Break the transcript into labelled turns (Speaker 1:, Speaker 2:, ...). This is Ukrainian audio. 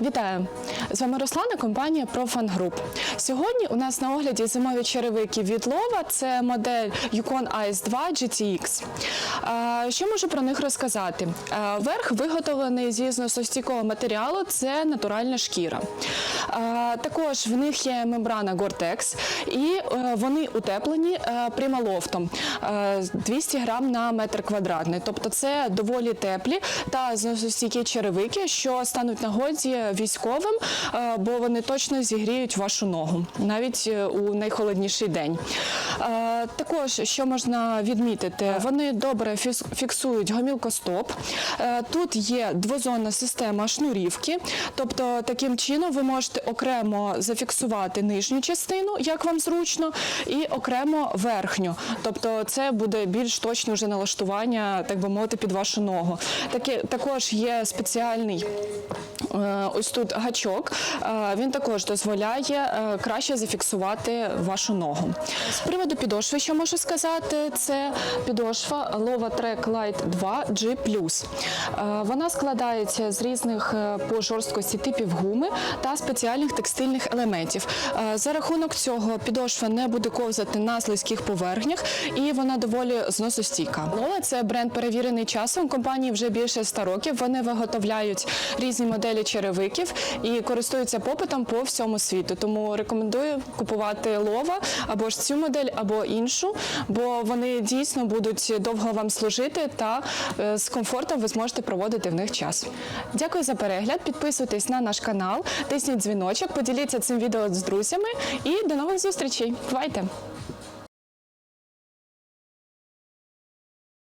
Speaker 1: Вітаю! З вами Руслана, компанія Profan Group. Сьогодні у нас на огляді зимові черевики від Лова. Це модель Yukon Ice 2 GTX. Е, Що можу про них розказати? Е, Верх виготовлений зі зносостійкого матеріалу, це натуральна шкіра. Е, Також в них є мембрана Gore-Tex і е, вони утеплені е, прималофтом е, 200 грам на метр квадратний. Тобто це доволі теплі та зносостійкі черевики, що стануть нагоді військовим, е, бо вони точно зігріють вашу ногу навіть е, у найхолодніший день. Е, Також що можна відмітити, вони добре фіксують гомілкостоп. Тут є двозонна система шнурівки, тобто таким чином ви можете окремо зафіксувати нижню частину, як вам зручно, і окремо верхню. Тобто це буде більш точне вже налаштування, так би мовити, під вашу ногу. Таке також є спеціальний. Ось тут гачок, Е, він також дозволяє е, краще зафіксувати вашу ногу. З приводу підошви, що можу сказати, це підошва Lova Trek Light 2 G+. Е, Вона складається з різних по жорсткості типів гуми та спеціальних текстильних елементів. За рахунок цього підошва не буде ковзати на слизьких поверхнях і вона доволі зносостійка. Лола це бренд перевірений часом. Компанії вже більше 100 років. Вони виготовляють різні моделі черевиків і користуються попитом по всьому світу. Тому рекомендую купувати лова або ж цю модель, або іншу, бо вони дійсно будуть довго вам служити та е, з комфортом ви зможете проводити в них час. Дякую за перегляд. Підписуйтесь на наш канал, тисніть дзвіночок, поділіться цим відео з друзями і до нових зустрічей. Бувайте!